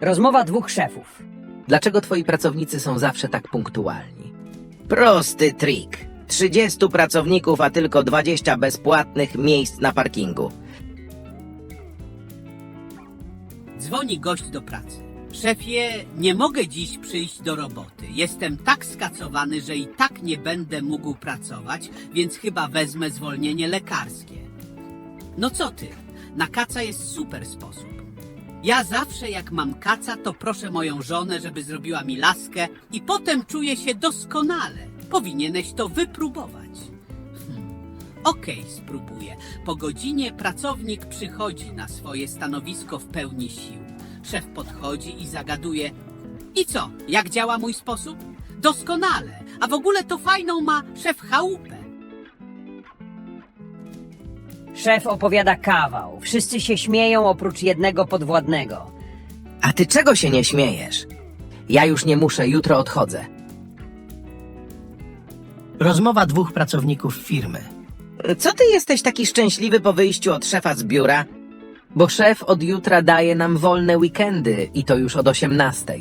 Rozmowa dwóch szefów. Dlaczego twoi pracownicy są zawsze tak punktualni? Prosty trik. 30 pracowników, a tylko 20 bezpłatnych miejsc na parkingu. Dzwoni gość do pracy. Szefie, nie mogę dziś przyjść do roboty. Jestem tak skacowany, że i tak nie będę mógł pracować, więc chyba wezmę zwolnienie lekarskie. No co ty? Na kaca jest super sposób. Ja zawsze jak mam kaca, to proszę moją żonę, żeby zrobiła mi laskę i potem czuję się doskonale. Powinieneś to wypróbować. Hmm. Okej, spróbuję. Po godzinie pracownik przychodzi na swoje stanowisko w pełni sił. Szef podchodzi i zagaduje. I co, jak działa mój sposób? Doskonale, a w ogóle to fajną ma szef chałupę. Szef opowiada kawał. Wszyscy się śmieją oprócz jednego podwładnego. A ty czego się nie śmiejesz? Ja już nie muszę, jutro odchodzę. Rozmowa dwóch pracowników firmy. Co ty jesteś taki szczęśliwy po wyjściu od szefa z biura? Bo szef od jutra daje nam wolne weekendy i to już od 18.